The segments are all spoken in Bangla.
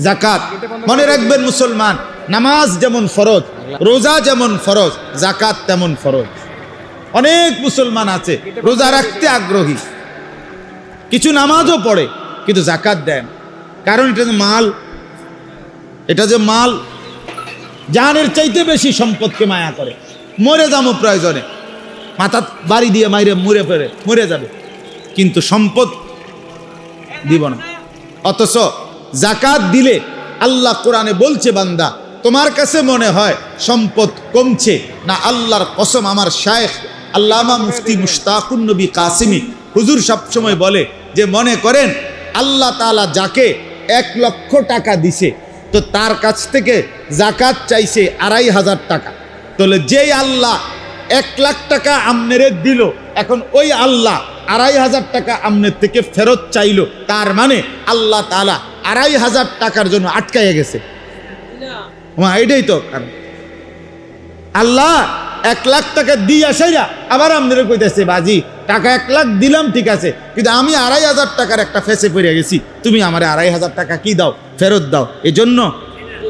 জাকাত। মনে রাখবেন মুসলমান, নামাজ যেমন ফরজ, রোজা যেমন ফরজ, জাকাত তেমন ফরজ। অনেক মুসলমান আছে, রোজা রাখতে আগ্রহী। কিছু নামাজও পড়ে, কিন্তু জাকাত দেন। কারণ এটা যে মাল, এটা যে মাল জানের চাইতে বেশি সম্পদকে মায়া করে। মরে যাব প্রয়োজনে। মাথা বাড়ি দিয়ে মাইরে মরে ফেরে, মরে যাবে। কিন্তু সম্পদ দিব না। অথচ জাকাত দিলে আল্লাহ কোরআনে বলছে, বান্দা, তোমার কাছে মনে হয় সম্পদ কমছে? না, আল্লাহর কসম আমার শায়েখ, আল্লামা মুফতি মুশতাকুন নবী কাসিমি, হুজুর সবসময় বলে যে, মনে করেন, আল্লাহ তাআলা যাকে এক লক্ষ টাকা দিছে, তো তার কাছ থেকে জাকাত চাইছে আড়াই হাজার টাকা। তাহলে যেই আল্লাহ এক লাখ টাকা আমনেরে দিল, এখন ওই আল্লাহ আড়াই হাজার টাকা আমনের থেকে ফেরত চাইলো। তার মানে আল্লাহ তালা আড়াই হাজার টাকার জন্য আটকাইয়া গেছে। এটাই তো আল্লাহ এক লাখ টাকা দিয়ে আসাইয়া আবার আপনারা কইতেছে, বাজি, টাকা এক লাখ দিলাম, ঠিক আছে, কিন্তু আমি আড়াই হাজার টাকার একটা ফেসে পড়ে গেছি। তুমি আমার আড়াই হাজার টাকা কি দাও? ফেরত দাও। এজন্য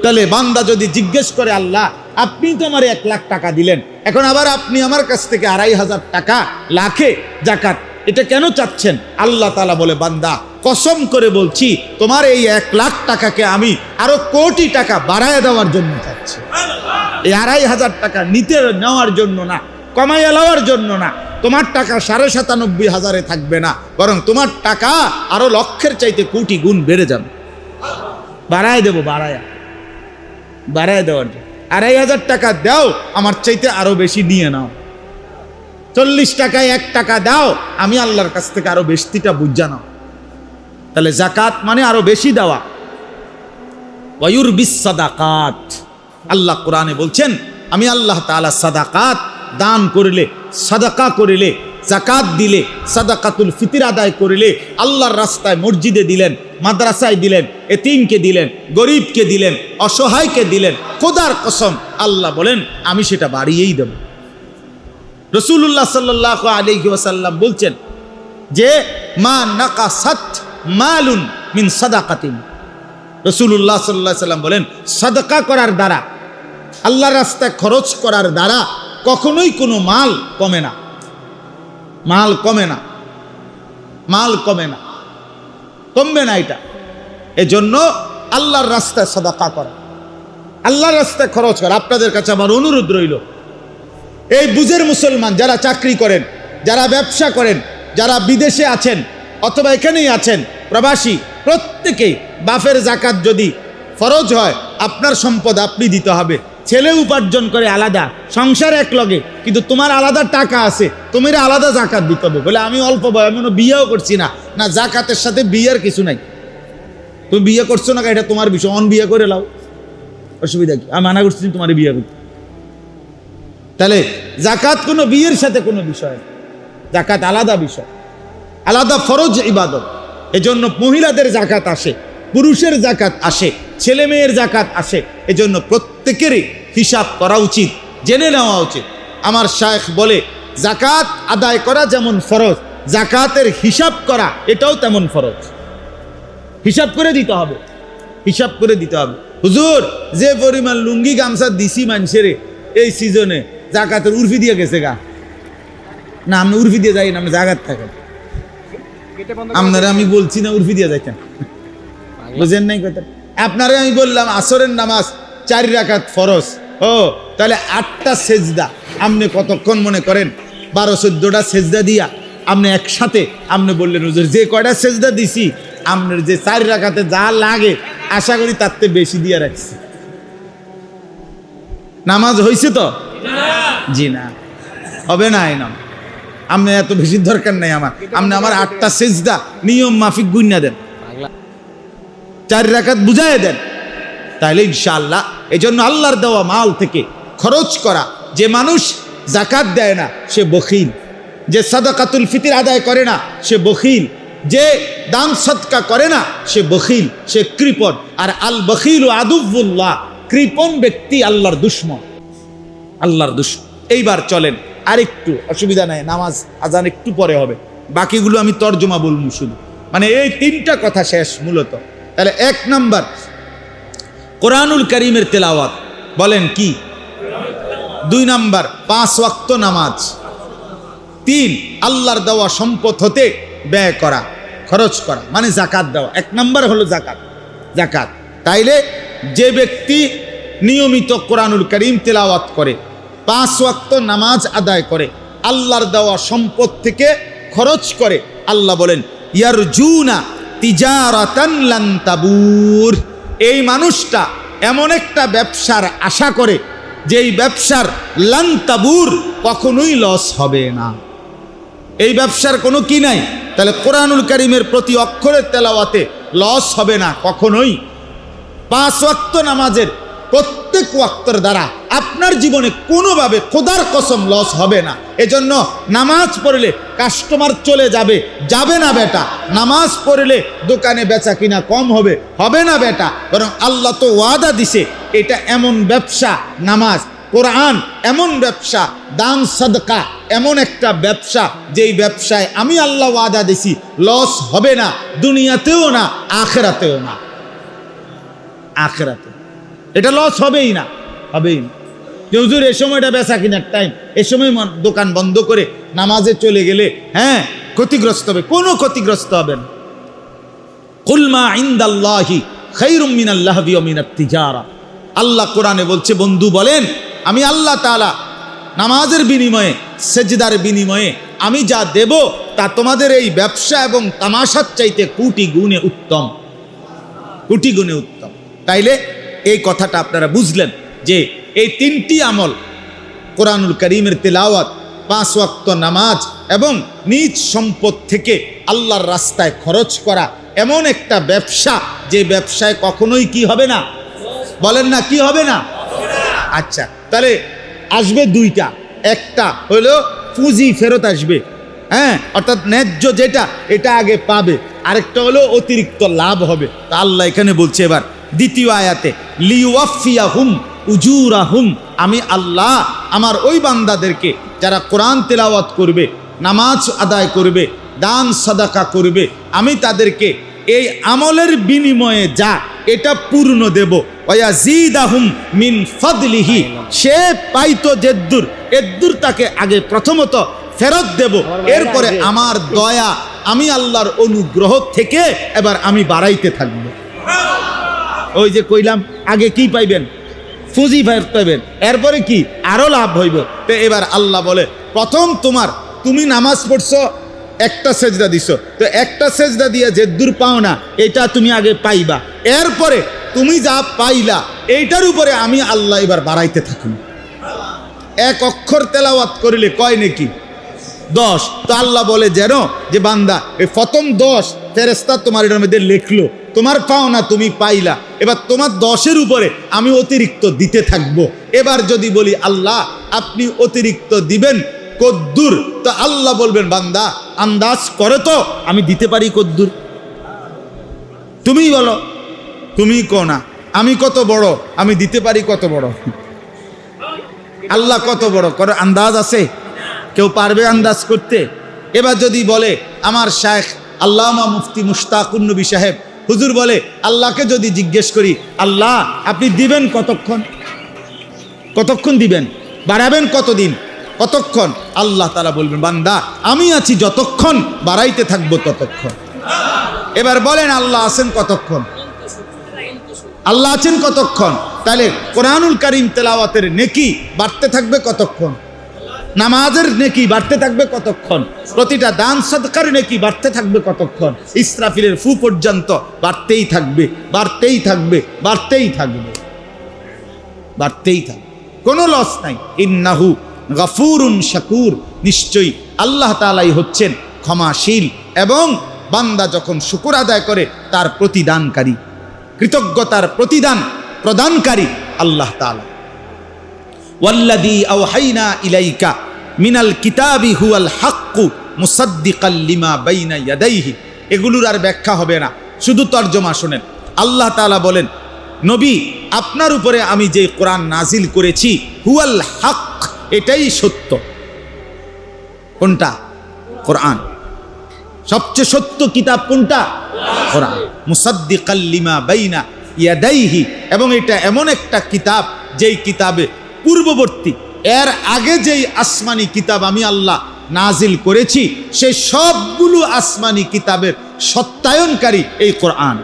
তাহলে বান্দা যদি জিজ্ঞেস করে, আল্লাহ, আপনি তো আমার এক লাখ টাকা দিলেন, এখন আবার আপনি আমার কাছ থেকে আড়াই হাজার টাকা, লাখে জাকাত এটা কেন চাচ্ছেন? আল্লাহ তালা বলে বান্দা কসম করে বলছি তোমার এই এক লাখ টাকাকে আমি আরও কোটি টাকা বাড়ায় দেওয়ার জন্য চাচ্ছি। এই আড়াই হাজার টাকা নিতে নেওয়ার জন্য না কমাইয়া নেওয়ার জন্য না তোমার টাকা সাড়ে সাতানব্বই হাজারে থাকবে না বরং তোমার টাকা আরও লক্ষের চাইতে কোটি গুণ বেড়ে যাবে। বাড়ায় দেবো বাড়ায়া। বাড়ায় দেওয়ার জন্য। আড়াই হাজার টাকা দাও আমার চাইতে আরও বেশি নিয়ে নাও। চল্লিশ টাকায় এক টাকা দাও, আমি আল্লাহর কাছ থেকে আরও বেশিটা বুঝা নাও। তাহলে জাকাত মানে আরও বেশি দেওয়া। ওয়ুর বিসাদাকাত আল্লাহ কোরআনে বলছেন, আমি আল্লাহ তাআলা সাদাকাত দান করিলে, সাদাকা করিলে জাকাত দিলে, সাদাকাতুল ফিতির আদায় করিলে আল্লাহর রাস্তায় মসজিদে দিলেন, মাদ্রাসায় দিলেন, এতিমকে দিলেন, গরিবকে দিলেন, অসহায়কে দিলেন, খোদার কসম আল্লাহ বলেন, আমি সেটা বাড়িয়েই দেব। রসুল্লাহ সাল্লাহ আলহি ওয়াসাল্লাম বলছেন যে, মা নাকা সাত মালুন মিন সাদাকাতিন। রসুল্লাহ সাল্লাহ সাল্লাম বলেন, সাদকা করার দ্বারা, আল্লাহর রাস্তায় খরচ করার দ্বারা কখনোই কোনো মাল কমে না। মাল কমে না। মাল কমে না। কমবে না এটা। এজন্য আল্লাহর রাস্তায় সদাকা করা। আল্লাহর রাস্তায় খরচ করা। আপনাদের কাছে আমার অনুরোধ রইল এই বুঝের মুসলমান যারা চাকরি করেন, যারা ব্যবসা করেন, যারা বিদেশে আছেন অথবা এখানেই আছেন, প্রবাসী প্রত্যেকেই বাফের জাকাত যদি ফরজ হয়, আপনার সম্পদ আপনি দিতে হবে। ছেলে উপার্জন করে আলাদা, সংসার এক লগে, কিন্তু তোমার আলাদা টাকা আছে, তোমার আলাদা জাকাত দিতে হবে। বলে আমি অল্প বয় আমি বিয়েও করছি না। না, জাকাতের সাথে বিয়ের কিছু নাই। তুমি বিয়ে করছ না এটা তোমার বিষয়। অন বিয়ে করে লাও। অসুবিধা কি? আমি মানা করছি তোমার বিয়ে করতে। তাহলে জাকাত কোনো বিয়ের সাথে কোনো বিষয় জাকাত আলাদা বিষয়। আলাদা ফরজ ইবাদত। এজন্য মহিলাদের জাকাত আসে, পুরুষের জাকাত আসে, ছেলে মেয়ের জাকাত আসে। এজন্য প্রত্যেকেরই হিসাব করা উচিত, জেনে নেওয়া উচিত। আমার শায়েখ বলে, জাকাত আদায় করা যেমন ফরজ, জাকাতের হিসাব করা এটাও তেমন ফরজ। হিসাব করে দিতে হবে। হিসাব করে দিতে হবে। হুজুর, যে পরিমাণ লুঙ্গি গামছা দিছি মানুষের, এই সিজনে জাকাতের উর্ফি দিয়ে গেছে গা। না আপনি উর্ফি দিয়ে যাই না আপনি জাগাত থাকেন। আপনারা আমি বলছি না উর্ফি দিয়ে যাইতেন। বুঝেন নাই কথা আপনারে আমি বললাম আসরের নামাজ চারি রাকাত ফরজ। ও তাহলে আটটা সেজদা আপনি কতক্ষণ মনে করেন? বারো চোদ্দটা সেজদা দিয়া আপনি একসাথে আপনি বললেন হুজুর যে কয়টা সেজদা দিছি আপনার যে চারি রাখাতে যা লাগে আশা করি তার বেশি দিয়ে রাখছি। নামাজ হয়েছে তো? জি না। হবে না, এই নাম আপনি এত বেশি দরকার নাই আমার। আপনি আমার আটটা সেজদা, নিয়ম মাফিক গুন্যা দেন। চার রাকাত বুঝাই দেন। তাহলে ইনশাআল্লাহ এই জন্য আল্লাহর দেওয়া মাল থেকে খরচ করা, যে মানুষ জাকাত দেয় না, সে বখিল। যে সাদাকাতুল ফিতির আদায় করে না, সে বখিল। যে দান সৎকা করে না, সে বখিল, সে কৃপণ। আর আল বখিল আদুবুল্লাহ কৃপণ ব্যক্তি আল্লাহর দুশ্মন। আল্লাহর দুশ্মন। এইবার চলেন। আরেকটু অসুবিধা নাই, নামাজ আজান একটু পরে হবে। বাকিগুলো আমি তর্জমা বলব শুধু। মানে এই তিনটা কথা শেষ মূলত। তাহলে এক নাম্বার, কোরআনুল করিমের তেলাওয়াত। বলেন কি? দুই নাম্বার, পাঁচ ওয়াক্ত নামাজ। তিন, আল্লাহর দেওয়া সম্পদ হতে ব্যয় করা, খরচ করা মানে জাকাত দেওয়া। এক নাম্বার হলো জাকাত জাকাত তাইলে যে ব্যক্তি নিয়মিত কোরআনুল করিম তেলাওয়াত করে পাঁচ ওয়াক্ত নামাজ আদায় করে, আল্লাহর দেওয়া সম্পদ থেকে খরচ করে, আল্লাহ বলেন ইয়ার জুনা তিজারাতান তাবুর। এই মানুষটা এমন একটা ব্যবসার আশা করে, যেই ব্যবসার লান্তাবুর কখনোই লস হবে না। এই ব্যবসার কোনো কি নাই? তাহলে কোরআনুল করিমের প্রতি অক্ষরের তেলাওয়াতে লস হবে না কখনোই। পাঁচ ওয়াক্ত নামাজের প্রত্যেক ওয়াক্তর দ্বারা আপনার জীবনে কোনোভাবে খোদার কসম লস হবে না। এজন্য নামাজ পড়লে কাস্টমার চলে যাবে। যাবে না বেটা। নামাজ পড়লে দোকানে বেচা কিনা কম হবে। হবে না বেটা। বরং আল্লাহ তো ওয়াদা দিছে, এটা এমন ব্যবসা, নামাজ, কোরআন, এমন ব্যবসা, দান, সদকা, এমন একটা ব্যবসা, যেই ব্যবসায় আমি আল্লাহ ওয়াদা দিছি লস হবে না, দুনিয়াতেও না, আখেরাতেও না। আখেরাতে এটা লস হবেই না। হবেই না। যে হুজুর এ সময়টা বেচা কিনার টাইম এ সময় দোকান বন্ধ করে নামাজে চলে গেলে হ্যাঁ ক্ষতিগ্রস্ত হবে। কোনো ক্ষতিগ্রস্ত হবে না। কুলমা ইন্দাল্লাহি খৈরুম মিনাল্লাহ মিনাত তিজারা। আল্লাহ কোরআনে বলছে, বন্ধু বলেন, আমি আল্লাহ তাআলা নামাজের বিনিময়ে, সেজদার বিনিময়ে আমি যা দেব তা তোমাদের এই ব্যবসা এবং তামাশার চাইতে কুটি গুণে উত্তম। কুটি গুণে উত্তম। তাইলে এই কথাটা আপনারা বুঝলেন যে এই তিনটি আমল কোরআনুল করিমের তেলাওয়াত, পাঁচ ওয়াক্ত নামাজ এবং নিজ সম্পদ থেকে আল্লাহর রাস্তায় খরচ করা এমন একটা ব্যবসা যে ব্যবসায় কখনোই কি হবে না? বলেন না কি হবে না? আচ্ছা তাহলে আসবে দুইটা। একটা হলো পুঁজি ফেরত আসবে হ্যাঁ অর্থাৎ ন্যায্য যেটা, এটা আগে পাবে। আরেকটা হলো অতিরিক্ত লাভ হবে। তা আল্লাহ এখানে বলছে এবার দ্বিতীয় আয়াতে লিওয়াফিয়া হুম উজুরা হুম আমি আল্লাহ, আমার ওই বান্দাদেরকে যারা কোরআন তেলাওয়াত করবে, নামাজ আদায় করবে, দান সাদাকা করবে, আমি তাদেরকে এই আমলের বিনিময়ে যা, এটা পূর্ণ দেব। ওয়াজিদাহুম মিন ফাদলিহি, সে পাইতো জেদ্দুর, এদ্দুর তাকে আগে প্রথমত ফেরত দেব। এরপরে আমার দয়া, আমি আল্লাহর অনুগ্রহ থেকে এবার আমি বাড়াইতে থাকব। ওই যে কইলাম, আগে কি পাইবেন? পুঁজি পাইবেন এরপরে কি? আরও লাভ হইব। তো এবার আল্লাহ বলে, প্রথম তোমার, তুমি নামাজ পড়ছো, একটা সেজদা দিছো। তো একটা সেজদা দিয়ে যে দূর পাও না, এটা তুমি আগে পাইবা। এরপরে তুমি যা পাইলা, এইটার উপরে আমি আল্লাহ এবার বাড়াইতে থাকুন। এক অক্ষর তেলাওয়াত করিলে কয় নাকি? দশ। তো আল্লাহ বলে, যেন যে বান্দা, এই প্রথম দশ ফেরেস্তা তোমার এটার মধ্যে লিখলো তোমার পাও না তুমি পাইলা। এবার তোমার দশের উপরে আমি অতিরিক্ত দিতে থাকব। এবার যদি বলি, আল্লাহ, আপনি অতিরিক্ত দিবেন কদ্দুর। তো আল্লাহ বলবেন, বান্দা, আন্দাজ করে তো, আমি দিতে পারি কদ্দুর। তুমিই বলো তুমি কো না, আমি কত বড়, আমি দিতে পারি কত বড়? আল্লাহ কত বড়, করে আন্দাজ আছে? কেউ পারবে আন্দাজ করতে? এবার যদি বলে, আমার শায়েখ আল্লামা মুফতি মুশতাকুন নবী সাহেব হুজুর বলে, আল্লাহকে যদি জিজ্ঞেস করি, আল্লাহ, আপনি দিবেন কতক্ষণ? কতক্ষণ দিবেন? বাড়াবেন কতদিন? কতক্ষণ? আল্লাহ তারা বলবেন, বান্দা, আমি আছি যতক্ষণ, বাড়াইতে থাকব ততক্ষণ। এবার বলেন, আল্লাহ আছেন কতক্ষণ? আল্লাহ আছেন কতক্ষণ? তাহলে কোরআনুল কারিম তেলাওয়াতের নেকি বাড়তে থাকবে কতক্ষণ? নামাজের নেকি বাড়তে থাকবে কতক্ষণ? প্রতিটা দান সদকার নেকি বাড়তে থাকবে কতক্ষণ? ইসরাফিলের ফু পর্যন্ত বাড়তেই থাকবে বাড়তেই থাকবে বাড়তেই থাকবে। বাড়তেই থাকবে। কোনো লস নাই। ইন্নাহু গফুরুন শাকুর। নিশ্চয়ই আল্লাহ তালাই হচ্ছেন ক্ষমাশীল এবং বান্দা যখন শুকুর আদায় করে, তার প্রতিদানকারী, কৃতজ্ঞতার প্রতিদান প্রদানকারী আল্লাহ তালা ওয়াল্লাদি আওহাইনা ইলাইকা মিনাল কিতাবি হুয়াল হাক্কু মুসাদ্দিকাল লিমা বাইনা ইয়াদাইহি। এগুলোর আর ব্যাখ্যা হবে না। শুধু তর্জমা শোনেন। আল্লাহ তাআলা বলেন, নবী, আপনার উপরে আমি যে কোরআন নাজিল করেছি, হুয়াল হক এটাই সত্য। কোনটা? কোরআন। সবচেয়ে সত্য কিতাব কোনটা? কোরআন। মুসাদ্দিকাল লিমা বাইনা ইয়াদাইহি। এবং এটা এমন একটা কিতাব, যেই কিতাবে পূর্ববর্তী। এর আগে যেই আসমানি কিতাব আমি আল্লাহ নাজিল করেছি, সেই সবগুলো আসমানি কিতাবের সত্যায়নকারী এই কোরআন।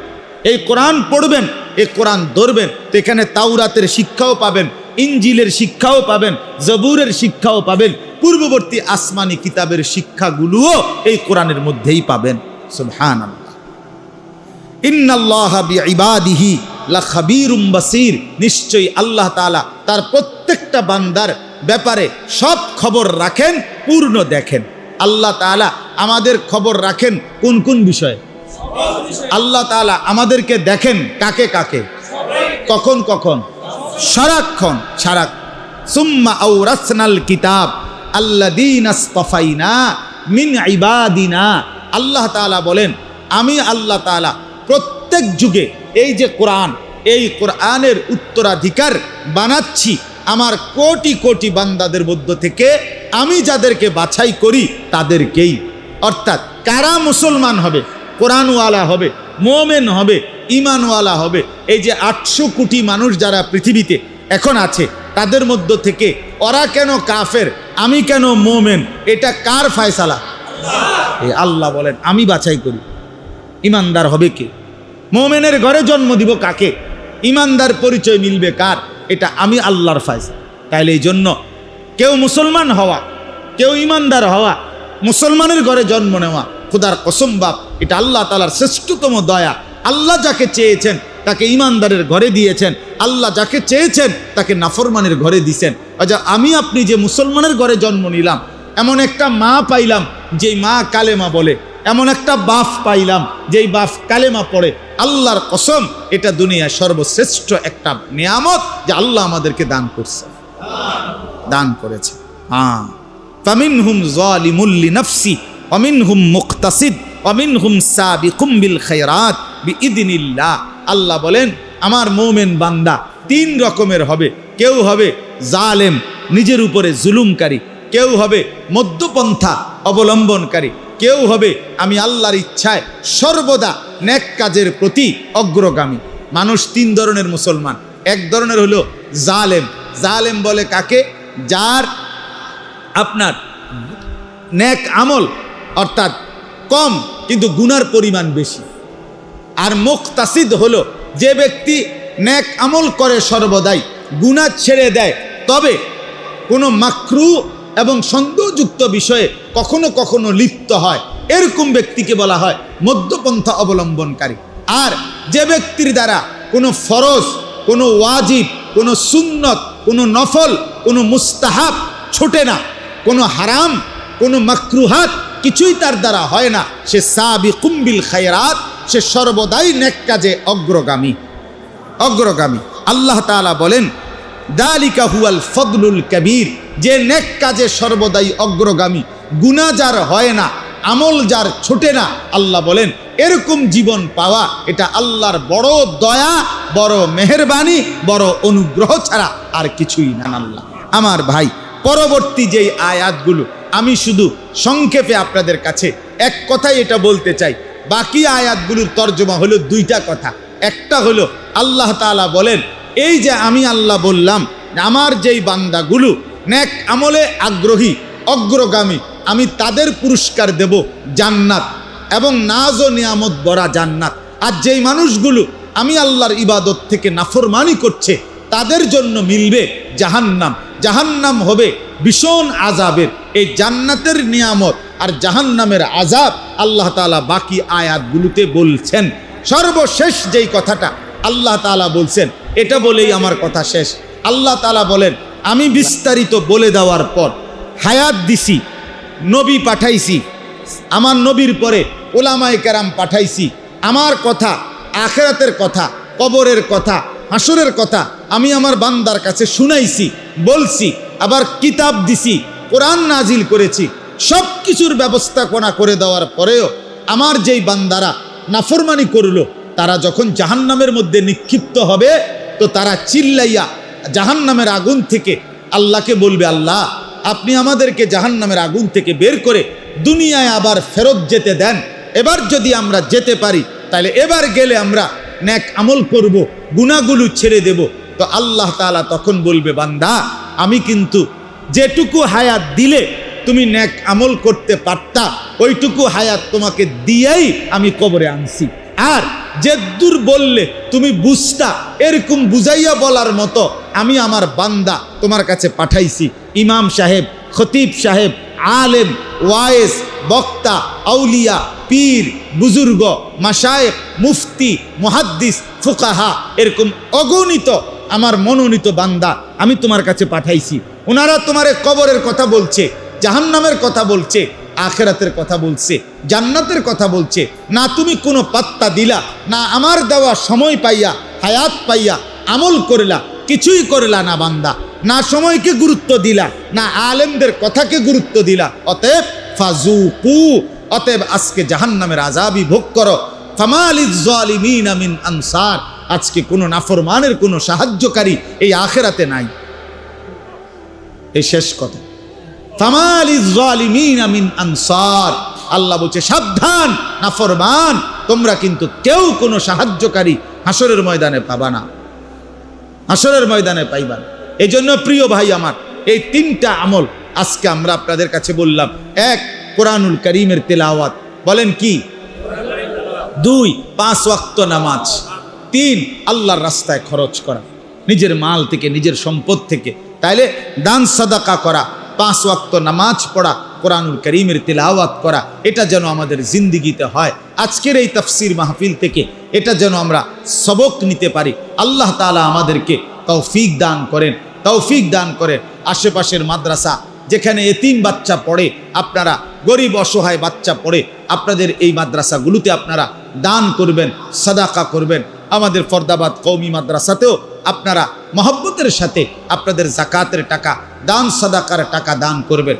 এই কোরআন পড়বেন, এই কোরআন ধরবেন এখানে তাওরাতের শিক্ষাও পাবেন ইঞ্জিলের শিক্ষাও পাবেন, জবুরের শিক্ষাও পাবেন, পূর্ববর্তী আসমানি কিতাবের শিক্ষাগুলোও এই কোরআনের মধ্যেই পাবেন। সুবহান ইবাদিহি লাখাবীরুম বাসীর। নিশ্চয়ই আল্লাহ তাআলা তার প্রত্যেকটা বান্দার ব্যাপারে সব খবর রাখেন, পূর্ণ দেখেন। আল্লাহ তাআলা আমাদের খবর রাখেন কোন কোন বিষয়ে? আল্লাহ তাআলা আমাদেরকে দেখেন কাকে কাকে। কখন কখন? সারাক্ষণ সারাক সুম্মা আউরাসনাল কিতাব আল্লাদিন মিন ইবাদিনা। আল্লাহ তাআলা বলেন, আমি আল্লাহ তাআলা প্রত্যেক যুগে এই যে কোরআন, এই কোরআনের উত্তরাধিকার বানাচ্ছি, আমার কোটি কোটি বান্দাদের মধ্য থেকে আমি যাদেরকে বাছাই করি তাদেরকেই। অর্থাৎ কারা মুসলমান হবে, কোরআনওয়ালা হবে, মোমেন হবে ইমানওয়ালা হবে, এই যে আটশো কোটি মানুষ যারা পৃথিবীতে এখন আছে, তাদের মধ্য থেকে ওরা কেন কাফের, আমি কেন মোমেন, এটা কার ফায়সালা? আল্লাহ বলেন, আমি বাছাই করি। ইমানদার হবে কে? মোমেনের ঘরে জন্ম দিব কাকে? ইমানদার পরিচয় মিলবে কার? এটা আমি আল্লাহর ফায়সা তাইলে এই জন্য কেউ মুসলমান হওয়া, কেউ ইমানদার হওয়া, মুসলমানের ঘরে জন্ম নেওয়া, খুদার কসম বাপ, এটা আল্লাহ তালার শ্রেষ্ঠতম দয়া। আল্লাহ যাকে চেয়েছেন, তাকে ইমানদারের ঘরে দিয়েছেন। আল্লাহ যাকে চেয়েছেন, তাকে নাফরমানের ঘরে দিছেন। আচ্ছা আমি আপনি যে মুসলমানের ঘরে জন্ম নিলাম, এমন একটা মা পাইলাম, যেই মা কালেমা বলে। এমন একটা বাফ পাইলাম, যেই বাফ কালেমা পড়ে। আল্লাহর কসম, এটা দুনিয়া সর্বশ্রেষ্ঠ একটা নিয়ামত যে আল্লাহ আমাদেরকে দান করছে। দান করেছে। হ্যাঁ। ফামিন হুম জালিমুল্লি নফসি অমিন হুম মুক্তাসিদ অমিন হুম সাবিকুম বিল খায়রাত, বিইদিনিল্লাহ। আল্লাহ বলেন, আমার মোমেন বান্দা তিন রকমের হবে। কেউ হবে জালেম, নিজের উপরে জুলুমকারী। কেউ হবে মধ্যপন্থা, অবলম্বনকারী। কেউ হবে, আমি আল্লাহর ইচ্ছায় সর্বদা ন্যাক কাজের প্রতি অগ্রগামী। মানুষ তিন ধরনের মুসলমান। এক ধরনের হলো জালেম। জালেম বলে কাকে? যার আপনার ন্যাক আমল অর্থাৎ কম কিন্তু গুনার পরিমাণ বেশি। আর মুক্তাসিদ হলো যে ব্যক্তি ন্যাক আমল করে সর্বদাই গুণা ছেড়ে দেয়। তবে কোনো মাকরু এবং সন্দেহযুক্ত বিষয়ে কখনো কখনো লিপ্ত হয়। এরকম ব্যক্তিকে বলা হয় মধ্যপন্থা অবলম্বনকারী। আর যে ব্যক্তির দ্বারা কোনো ফরজ, কোনো ওয়াজিব, কোনো সুন্নত, কোনো নফল, কোনো মুস্তাহাব ছোটে না, কোনো হারাম, কোনো মাকরুহাত কিছুই তার দ্বারা হয় না। সে সাবি কুম্বিল খায়রাত, সে সর্বদাই নেক কাজে অগ্রগামী। অগ্রগামী। আল্লাহ তাআলা বলেন, দালিকা হুয়াল ফদলুল কবির যে নেক কাজে সর্বদাই অগ্রগামী গুণা যার হয় না। আমল যার ছোটে না, আল্লাহ বলেন, এরকম জীবন পাওয়া, এটা আল্লাহর বড় দয়া, বড় মেহরবানি, বড় অনুগ্রহ ছাড়া আর কিছুই না, আল্লাহ। আমার ভাই, পরবর্তী যেই আয়াতগুলো, আমি শুধু সংক্ষেপে আপনাদের কাছে এক কথাই এটা বলতে চাই। বাকি আয়াতগুলোর তর্জমা হলো দুইটা কথা। একটা হলো, আল্লাহ তাআলা বলেন, এই যে আমি আল্লাহ বললাম, আমার যেই বান্দাগুলো ন্যাক আমলে আগ্রহী, অগ্রগামী আমি তাদের পুরস্কার দেব জান্নাত এবং নাজ ও নিয়ামত বড়া জান্নাত। আর যেই মানুষগুলো আমি আল্লাহর ইবাদত থেকে নাফরমানি করছে, তাদের জন্য মিলবে জাহান্নাম। জাহান্নাম হবে ভীষণ আজাবের এই জান্নাতের নিয়ামত আর জাহান্নামের আজাব আল্লাহ তাআলা বাকি আয়াতগুলোতে বলছেন। সর্বশেষ যেই কথাটা আল্লাহ তাআলা বলছেন, এটা বলেই আমার কথা শেষ। আল্লাহ তালা বলেন, আমি বিস্তারিত বলে দেওয়ার পর হায়াত দিছি নবী পাঠাইছি। আমার নবীর পরে ওলামায় কেরাম পাঠাইছি। আমার কথা, আখেরাতের কথা, কবরের কথা, হাসুরের কথা আমি আমার বান্দার কাছে শুনাইছি, বলছি, আবার কিতাব দিছি, কোরআন নাজিল করেছি। সব কিছুর ব্যবস্থাপনা করে দেওয়ার পরেও আমার যেই বান্দারা নাফরমানি করল, তারা যখন জাহান্নামের মধ্যে নিক্ষিপ্ত হবে, তো তারা চিল্লাইয়া জাহান্নামের আগুন থেকে আল্লাহকে বলবে, আল্লাহ আপনি আমাদেরকে জাহান্নামের আগুন থেকে বের করে দুনিয়ায় আবার ফেরত যেতে দেন। এবার যদি আমরা যেতে পারি, তাহলে এবার গেলে আমরা ন্যাক আমল করব, গুনাহগুলো ছেড়ে দেব। তো আল্লাহ তাআলা তখন বলবে, বান্দা, আমি কিন্তু যেটুকু হায়াত দিলে তুমি ন্যাক আমল করতে পারতা, ওইটুকু হায়াত তোমাকে দিয়েই আমি কবরে আনছি। আর যে দূর বললে তুমি বুঝতা, এরকম বুঝাইয়া বলার মতো আমি আমার বান্দা তোমার কাছে পাঠাইছি। ইমাম সাহেব, খতিব সাহেব, আলেম, ওয়ায়েস, বক্তা, আউলিয়া, পীর, বুজুর্গ মাসায়েক মুফতি, মুহাদ্দিস, ফুকাহা, এরকম অগণিত আমার মনোনীত বান্দা আমি তোমার কাছে পাঠাইছি। ওনারা তোমারে কবরের কথা বলছে, জাহান্নামের কথা বলছে, আখেরাতের কথা বলছে, জান্নাতের কথা বলছে। না তুমি কোনো পাত্তা দিলা, না আমার দেওয়া সময় পাইয়া, হায়াত পাইয়া, আমল করলা, কিছুই করলা না বান্দা। না সময়কে গুরুত্ব দিলা, না আলেমদের কথাকে গুরুত্ব দিলা। অতএব ফাজুকু অতএব আজকে জাহান্নামের আজাবই ভোগ করো। ফামালিজ জালিমিন মিন আনসার, আজকে কোনো নাফরমানের কোনো সাহায্যকারী এই আখেরাতে নাই। এই শেষ কথা। ফামালিজ জালিমিন মিন আনসার, আল্লাহ বলছে, সাবধান, নাফরমান, তোমরা কিন্তু কেউ কোনো সাহায্যকারী হাসরের ময়দানে পাবা না। হাসরের ময়দানে পাইবা না। এই জন্য প্রিয় ভাই আমার, এই তিনটা আমল আজকে আমরা আপনাদের কাছে বললাম। এক, কোরআনুল করিমের তেলাওয়াত। বলেন কি? দুই, পাঁচ ওয়াক্ত নামাজ। তিন, আল্লাহর রাস্তায় খরচ করা। নিজের মাল থেকে, নিজের সম্পদ থেকে। তাইলে দান, সাদাকা করা, পাঁচ ওয়াক্ত নামাজ পড়া, কোরআনুল করিমের তেলাওয়াত করা, এটা যেন আমাদের জিন্দিগিতে হয়। আজকের এই তফসির মাহফিল থেকে এটা যেন আমরা সবক নিতে পারি। আল্লাহ তালা আমাদেরকে তৌফিক দান করেন। তৌফিক দান করে আশেপাশের মাদ্রাসা, যেখানে এতিম বাচ্চা পড়ে, আপনারা গরিব অসহায় বাচ্চা পড়ে, আপনাদের এই মাদ্রাসাগুলোতে আপনারা দান করবেন, সাদাকা করবেন। আমাদের ফরদাবাদ কৌমি মাদ্রাসাতেও আপনারা মহব্বতের সাথে আপনাদের জাকাতের টাকা, দান সাদাকার টাকা দান করবেন।